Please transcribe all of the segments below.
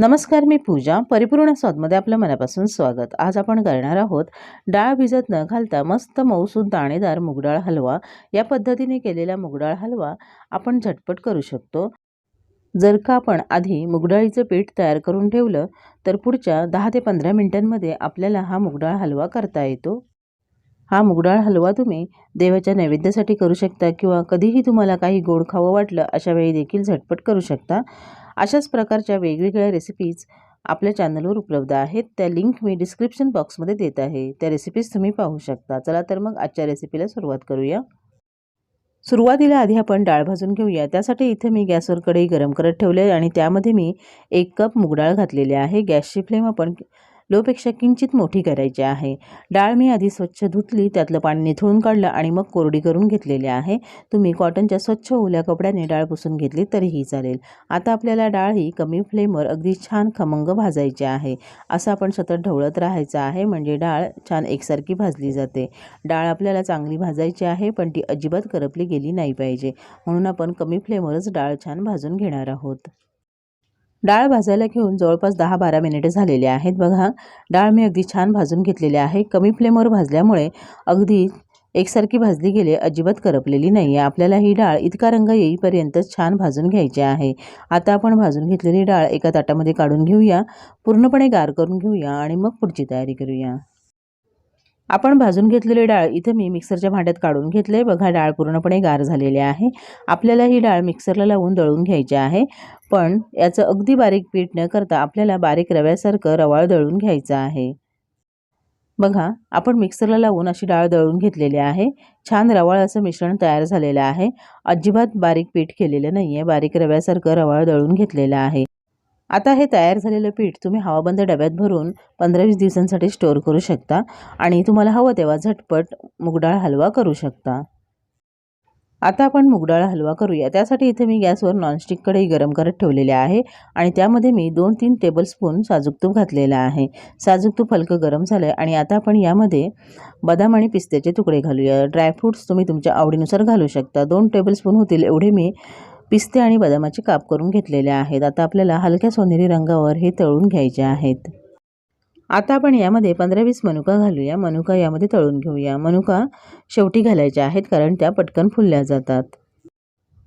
नमस्कार मी पूजा. परिपूर्ण स्वादमध्ये आपलं मनापासून स्वागत. आज आपण करणार आहोत डाळ भिजत न घालता मस्त मऊसूद दाणेदार मुगडाळ हलवा. या पद्धतीने केलेला मुगडाळ हलवा आपण झटपट करू शकतो. जर का आपण आधी मुगडाळीचं पीठ तयार करून ठेवलं तर पुढच्या दहा ते पंधरा मिनटांमध्ये आपल्याला हा मुगडाळ हलवा करता येतो. हा मुगडाळ हलवा तुम्ही देवाच्या नैवेद्यासाठी करू शकता किंवा कधीही तुम्हाला काही गोड खावं वाटलं अशा वेळी देखील झटपट करू शकता. अशाच प्रकारच्या वेगवेगळ्या रेसिपीज आपल्या चॅनलवर उपलब्ध आहेत. त्या लिंक मी डिस्क्रिप्शन बॉक्समध्ये देत आहे. त्या रेसिपीज तुम्ही पाहू शकता. चला तर मग आजच्या रेसिपीला सुरुवात करूया. सुरुवातीला आधी आपण डाळ भाजून घेऊया. त्यासाठी इथे मी गॅसवर कढई गरम करत ठेवले आणि त्यामध्ये मी एक कप मुगडाळ घातलेली आहे. गॅसची फ्लेम आपण लोपेक्षा किंचित मोठी करायची आहे. डाळ मी आधी स्वच्छ धुतली त्यातलं पाणी निथळून काढलं आणि मग कोरडी करून घेतलेली आहे. तुम्ही कॉटनच्या स्वच्छ ओल्या कपड्याने डाळ पुसून घेतली तरीही चालेल. आता आपल्याला डाळ ही कमी फ्लेमवर अगदी छान खमंग भाजायची आहे. असं आपण सतत ढवळत राहायचं आहे म्हणजे डाळ छान एकसारखी भाजली जाते. डाळ आपल्याला चांगली भाजायची आहे पण ती अजिबात करपली गेली नाही पाहिजे. म्हणून आपण कमी फ्लेमवरच डाळ छान भाजून घेणार आहोत. डाळ भाजायला घेऊन जवळपास दहा बारा मिनिटे झालेले आहेत. बघा डाळ मी अगदी छान भाजून घेतलेली आहे. कमी फ्लेमवर भाजल्यामुळे अगदी एकसारखी भाजली गेली अजिबात करपलेली नाही आहे आपल्याला ही डाळ इतका रंग येईपर्यंत छान भाजून घ्यायची आहे. आता आपण भाजून घेतलेली डाळ एका ताटामध्ये काढून घेऊया पूर्णपणे गार करून घेऊया आणि मग पुढची तयारी करूया. आपण भाजून घेतलेली डाळ इथं मी मिक्सरच्या भांड्यात काढून घेतले बघा डाळ पूर्णपणे गार झालेली आहे. आपल्याला ही डाळ मिक्सरला लावून दळून घ्यायची आहे. पण याचं अगदी बारीक पीठ न करता आपल्याला बारीक रव्यासारखं रवाळ दळून घ्यायचं आहे. बघा आपण मिक्सरला लावून अशी डाळ दळून घेतलेली आहे. छान रवाळ असं मिश्रण तयार झालेलं आहे. अजिबात बारीक पीठ केलेलं नाही आहे बारीक रव्यासारखं रवाळ दळून घेतलेलं आहे. आता हे तयार झालेलं पीठ तुम्ही हवाबंद डब्यात भरून पंधरा वीस दिवसांसाठी स्टोअर करू शकता आणि तुम्हाला हवं तेव्हा झटपट मुगडाळ हलवा करू शकता. आता आपण मुगडाळ हलवा करूया. त्यासाठी इथे मी गॅसवर नॉनस्टिक कढई गरम करत ठेवलेले आहे आणि त्यामध्ये मी दोन तीन टेबलस्पून साजूक तूप घातलेलं आहे. साजूक तूप हलकं गरम झालं आहे आणि आता आपण यामध्ये बदाम आणि पिस्त्याचे तुकडे घालूया. ड्रायफ्रूट्स तुम्ही तुमच्या आवडीनुसार घालू शकता. दोन टेबलस्पून होतील एवढे मी पिस्ते आणि बदामाचे काप करून घेतलेले आहेत. आता आपल्याला हलक्या सोनेरी रंगावर हे तळून घ्यायचे आहेत. आता आपण यामध्ये पंधरा वीस मनुका घालूया. मनुका यामध्ये तळून घेऊया. मनुका शेवटी घालायच्या आहेत कारण त्या पटकन फुलल्या जातात.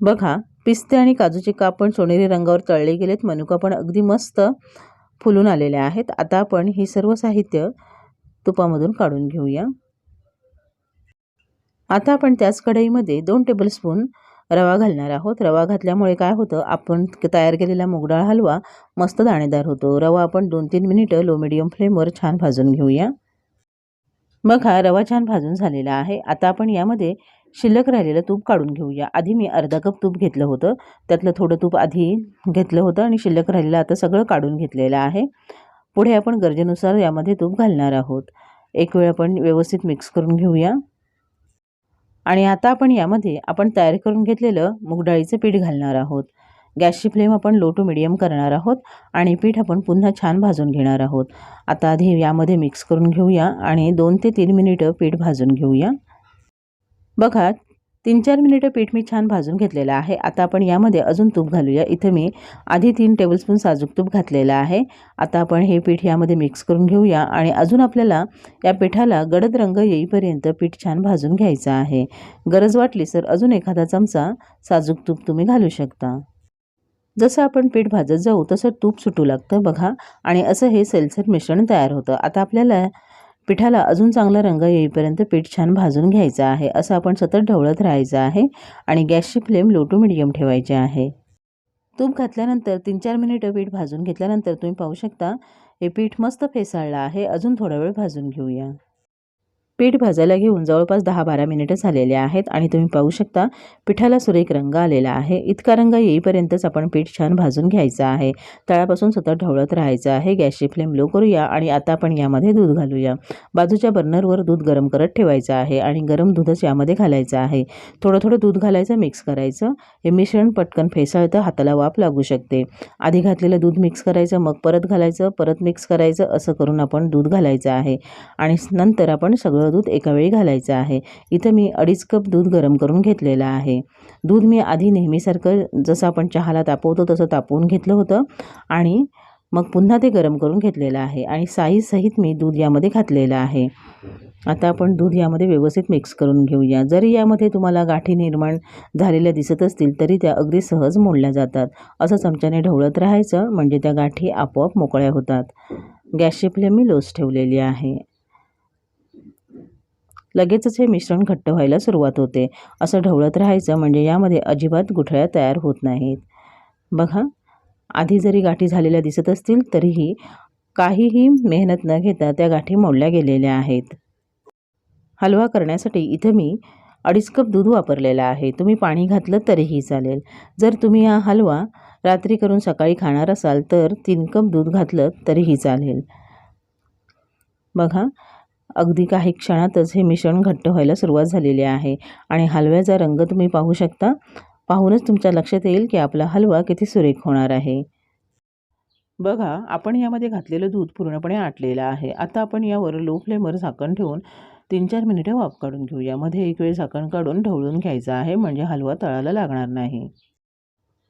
बघा पिस्ते आणि काजूचे काप पण सोनेरी रंगावर तळले गेलेत. मनुका पण अगदी मस्त फुलून आलेल्या आहेत. आता आपण हे सर्व साहित्य तुपामधून काढून घेऊया. आता आपण त्याच कढईमध्ये दोन टेबलस्पून रवा घालणार आहोत. रवा घातल्यामुळे काय होतं आपण तयार केलेला मुगडाळ हलवा मस्त दाणेदार होतो. रवा आपण दोन तीन मिनिटं लो मिडियम फ्लेमवर छान भाजून घेऊया. मग हा रवा छान भाजून झालेला आहे. आता आपण यामध्ये शिल्लक राहिलेलं तूप काढून घेऊया. आधी मी अर्धा कप तूप घेतलं होतं. त्यातलं थोडं तूप आधी घेतलं होतं आणि शिल्लक राहिलेलं आता सगळं काढून घेतलेलं आहे. पुढे आपण गरजेनुसार यामध्ये तूप घालणार आहोत. एक वेळ आपण व्यवस्थित मिक्स करून घेऊया. आणि आता आपण यामध्ये आपण तयार करून घेतलेलं मुगडाळीचं पीठ घालणार आहोत. गॅसची फ्लेम आपण लो टू मिडियम करणार आहोत आणि पीठ आपण पुन्हा छान भाजून घेणार आहोत. आता आधी यामध्ये मिक्स करून घेऊया आणि दोन ते तीन मिनिटं पीठ भाजून घेऊया. बघा तीन चार मिनिटं पीठ मी छान भाजून घेतलेलं आहे. आता आपण यामध्ये अजून तूप घालूया. इथं मी आधी तीन टेबलस्पून साजूक तूप घातलेलं आहे. आता आपण हे पीठ यामध्ये मिक्स करून घेऊया आणि अजून आपल्याला या पिठाला गडद रंग येईपर्यंत पीठ छान भाजून घ्यायचं आहे. गरज वाटली तर अजून एखादा चमचा साजूक तूप तुम्ही घालू शकता. जसं आपण पीठ भाजत जाऊ तसं तूप सुटू लागतं बघा. आणि असं हे सेलसर मिश्रण तयार होतं. आता आपल्याला पिठाला अजून चांगला रंग येईपर्यंत पीठ छान भाजून घ्यायचं आहे. असं आपण सतत ढवळत राहायचं आहे आणि गॅसची फ्लेम लो टू मिडियम ठेवायची आहे. तूप घातल्यानंतर तीन चार मिनिटं पीठ भाजून घेतल्यानंतर तुम्ही पाहू शकता हे पीठ मस्त फेसाळलं आहे. अजून थोडा वेळ भाजून घेऊया. पीठ भाजायला घेऊन जवळपास दहा बारा मिनिटं झालेले आहेत आणि तुम्ही पाहू शकता पिठाला सुरेख रंग आलेला आहे. इतका रंग येईपर्यंतच आपण पीठ छान भाजून घ्यायचं आहे. तळापासून सतत ढवळत राहायचं आहे. गॅसची फ्लेम लो करूया आणि आता आपण यामध्ये दूध घालूया. बाजूच्या बर्नरवर दूध गरम करत ठेवायचं आहे आणि गरम दूधच यामध्ये घालायचं आहे. थोडं थोडं दूध घालायचं मिक्स करायचं. हे मिश्रण पटकन फेसाळतं हाताला वाफ लागू शकते. आधी घातलेलं दूध मिक्स करायचं मग परत घालायचं परत मिक्स करायचं असं करून आपण दूध घालायचं आहे. आणि नंतर आपण सगळं दूध एकावेळी घालायचं आहे. इथं मी अडीच कप दूध गरम करून घेतलेलं आहे. दूध मी आधी नेहमीसारखं जसं आपण चहाला तापवतो तसं तापवून घेतलं होतं आणि मग पुन्हा ते गरम करून घेतलेलं आहे आणि साईजसहित मी दूध यामध्ये घातलेलं आहे. आता आपण दूध यामध्ये व्यवस्थित मिक्स करून घेऊया. जरी यामध्ये तुम्हाला गाठी निर्माण झालेल्या दिसत असतील तरी त्या अगदी सहज मोडल्या जातात. असं चमच्याने ढवळत राहायचं म्हणजे त्या गाठी आपोआप मोकळ्या होतात. गॅसची फ्लेम मी लोच ठेवलेली आहे. लगेचच हे मिश्रण घट्ट व्हायला सुरुवात होते. असं ढवळत राहायचं म्हणजे यामध्ये अजिबात गुठळ्या तयार होत नाहीत. बघा आधी जरी गाठी झालेल्या दिसत असतील तरीही काहीही मेहनत न घेता त्या गाठी मोडल्या गेलेल्या आहेत. हलवा करण्यासाठी इथं मी अडीच कप दूध वापरलेलं आहे. तुम्ही पाणी घातलं तरीही चालेल. जर तुम्ही हा हलवा रात्री करून सकाळी खाणार असाल तर तीन कप दूध घातलं तरीही चालेल. बघा अगदी काही क्षणातच हे मिश्रण घट्ट व्हायला सुरुवात झालेली आहे. आणि हलव्याचा रंग तुम्ही पाहू शकता. पाहूनच तुमच्या लक्षात येईल की आपला हलवा किती सुरेख होणार आहे. बघा आपण यामध्ये घातलेलं दूध पूर्णपणे आटलेलं आहे. आता आपण यावर लो फ्लेमवर झाकण ठेवून तीन चार मिनिटं वाफ काढून घेऊ. यामध्ये एक वेळ झाकण काढून ढवळून घ्यायचं आहे म्हणजे हलवा तळाला लागणार नाही.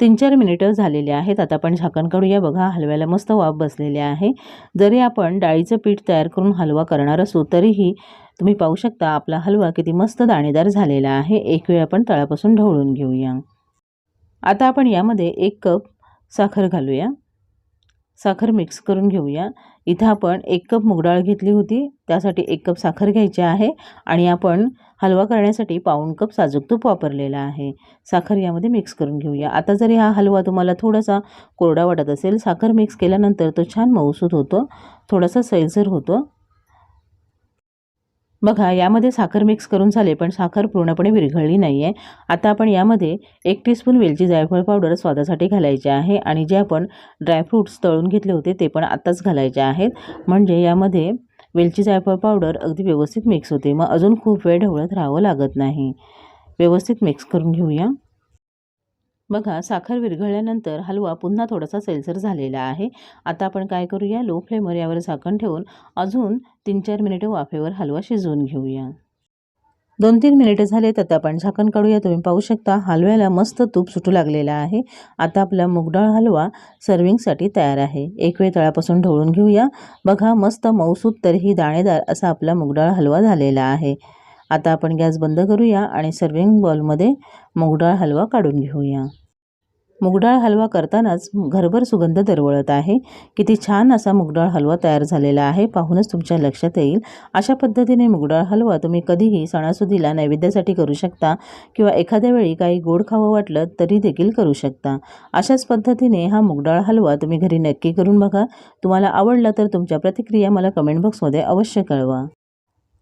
तीन चार मिनिटं झालेले आहेत. आता आपण झाकण काढूया. बघा हलव्याला मस्त वाफ बसलेले आहे. जरी आपण डाळीचं पीठ तयार करून हलवा करणार असू तरीही तुम्ही पाहू शकता आपला हलवा किती मस्त दाणेदार झालेला आहे. एक वेळ आपण तळापासून ढवळून घेऊया. आता आपण यामध्ये एक कप साखर घालूया. साखर मिक्स करून घेऊया. इथं आपण एक कप मुगडाळ घेतली होती. त्यासाठी एक कप साखर घ्यायची आहे आणि आपण हलवा करण्यासाठी पाऊण कप साजूक तूप वापरलेला आहे. साखर यामध्ये मिक्स करून घेऊया. आता जरी हा हलवा तुम्हाला थोडासा कोरडा वाटत असेल साखर मिक्स केल्यानंतर तो छान मऊसूत होतो. थोडासा सैलसर होतो. बघा यामध्ये साखर मिक्स करून झाले पण साखर पूर्णपणे विरघळली नाही आहे आता आपण यामध्ये एक टीस्पून वेलची जायफळ पावडर स्वादासाठी घालायचे आहे आणि जे आपण ड्रायफ्रूट्स तळून घेतले होते ते पण आत्ताच घालायचे आहेत. म्हणजे यामध्ये वेलची जायफळ पावडर अगदी व्यवस्थित मिक्स होते. मग अजून खूप वेळ ढवळत राहावं लागत नाही. व्यवस्थित मिक्स करून घेऊया. बघा साखर विरघळल्यानंतर हलवा पुन्हा थोडासा सेल्सर झालेला आहे. आता आपण काय करूया? लो फ्लेमवर यावर झाकण ठेवून अजून तीन चार मिनिटं वाफेवर हलवा शिजवून घेऊया. दोन तीन मिनिटं झाले तर आपण झाकण काढूया. तुम्ही पाहू शकता हलव्याला मस्त तूप सुटू लागलेला आहे. आता आपला मुगडाळ हलवा सर्विंगसाठी तयार आहे. एक वेळ तळापासून ढवळून घेऊया. बघा मस्त मऊसूत तरीही दाणेदार असा आपला मुगडाळ हलवा झालेला आहे. आता आपण गॅस बंद करूया आणि सर्विंग बॉलमध्ये मुगडाळ हलवा काढून घेऊया. मुगडाळ हलवा करतानाच घरभर सुगंध दरवळत आहे. किती छान असा मुगडाळ हलवा तयार झालेला आहे. पाहूनच तुमच्या लक्षात येईल. अशा पद्धतीने मुगडाळ हलवा तुम्ही कधीही सणासुदीला नैवेद्यासाठी करू शकता किंवा एखाद्या वेळी काही गोड खावं वाटलं तरी देखील करू शकता. अशाच पद्धतीने हा मुगडाळ हलवा तुम्ही घरी नक्की करून बघा. तुम्हाला आवडला तर तुमच्या प्रतिक्रिया मला कमेंट बॉक्समध्ये अवश्य कळवा.